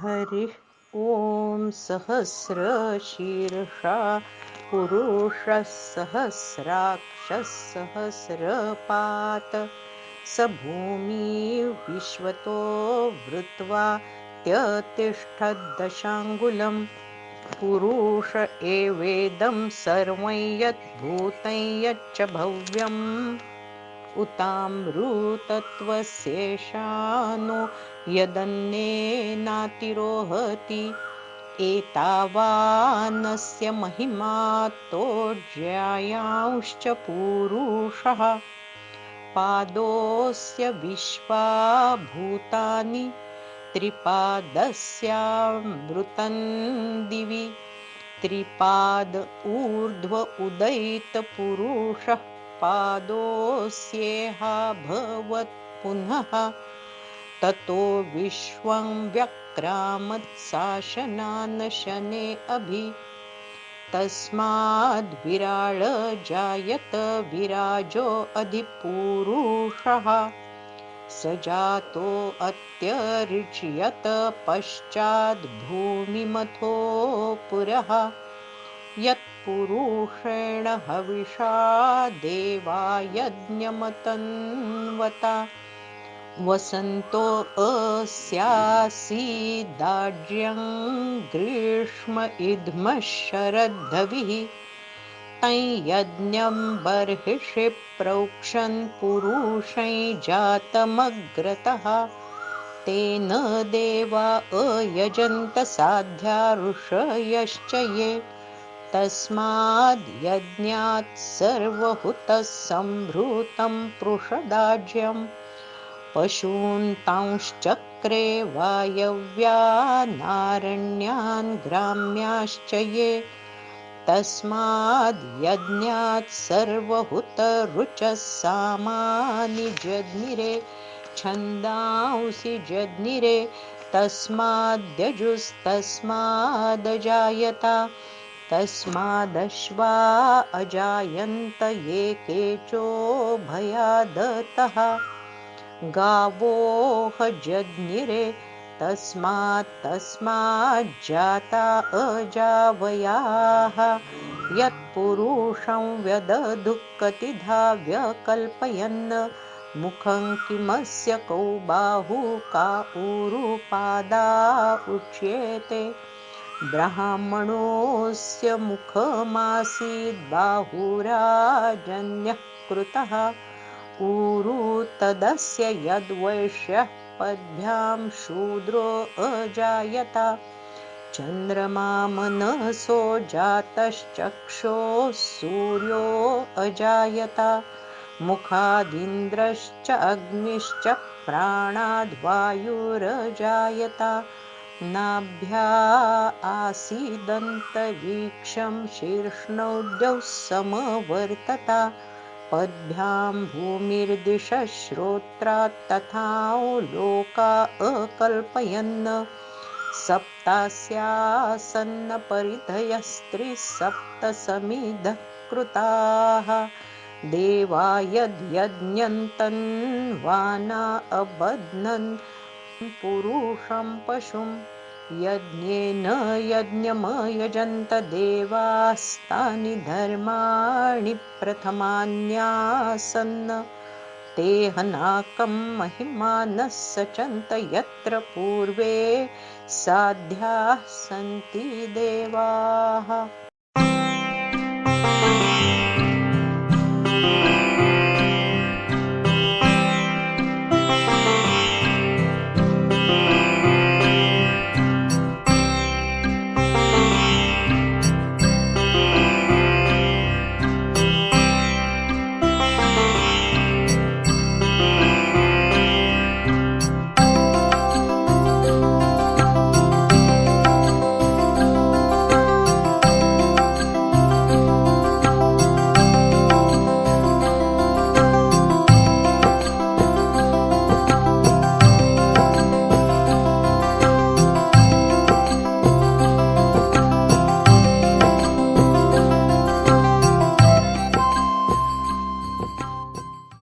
हरिः ॐ सहस्रशीर्षा पुरुषः सहस्राक्षः सहस्रपात। स भूमि विश्वतो वृत्वा त्यतिष्ठद्दशाङ्गुलं पुरुष एवेदं सर्वं यद्भूतं यच्च भव्यम् उतामृतत्वशेषानो यदन्येनातिरोहति एतावानस्य महिमातोज्यायांश्च पुरुषः। पादोऽस्य विश्वाभूतानि त्रिपाद ऊर्ध्व उदयितपुरुषः पादोऽस्येहाभवत् पुनः। ततो विश्वं व्यक्रामत्शासनानशने अभि। तस्माद्विराळ जायत विराजो अधिपुरुषः। स जातोऽत्यरिच्यत पश्चाद्भूमिमथो पुरः यत्पुरुषेण हविषा देवा यज्ञमतन्वता। वसन्तो अस्यासीदाज्यं ग्रीष्म इध्मः शरद्धविः। तं यज्ञं बर्हिषि प्रोक्षन् पुरुषै जातमग्रतः। तेन देवा अयजन्तसाध्या ऋषयश्च ये तस्माद्यज्ञात् सर्वहुतः सम्भृतं पृषदाज्यं पशून्तांश्चक्रे वायव्यानारण्यान् ग्राम्याश्च ये। तस्माद्यज्ञात् सर्वहुतरुचः सामानि जज्ञिरे छन्दांसि जज्ञिरे। तस्माद्यजुस्तस्मादजायता तस्मादश्वा अजायन्त ये केचोभयादतः गावोह जज्ञिरे तस्मात् तस्माज्जाता अजावयाः। यत्पुरुषं व्यदधुःकतिधा व्यकल्पयन् मुखं किमस्य कौ बाहु का ऊरुपादा उच्येते ब्राह्मणोऽस्य मुखमासीद्बाहुराजन्यः कृतः। ऊरु तदस्य यद्वैश्यः पद्भ्यां शूद्रो अजायत। चन्द्रमा मनसो जातश्चक्षोः सूर्यो अजायत। मुखादिन्द्रश्च अग्निश्च प्राणाद्वायुरजायत नाभ्या आसीदन्तरीक्षं शीर्ष्णौद्यौ समवर्तता। पद्भ्यां भूमिर्दिशश्रोत्रात् तथा लोका अकल्पयन्। सप्तास्यासन्नपरिधयस्त्रिसप्तसमिधः कृताः। देवा यद्यज्ञन्तन्वाना अबध्नन् पुरुषं पशुं यज्ञेन यज्ञमयजन्त देवास्तानि धर्माणि प्रथमान्यासन् ते हनाकं महिमानः सचन्त यत्र पूर्वे साध्याः सन्ति देवाः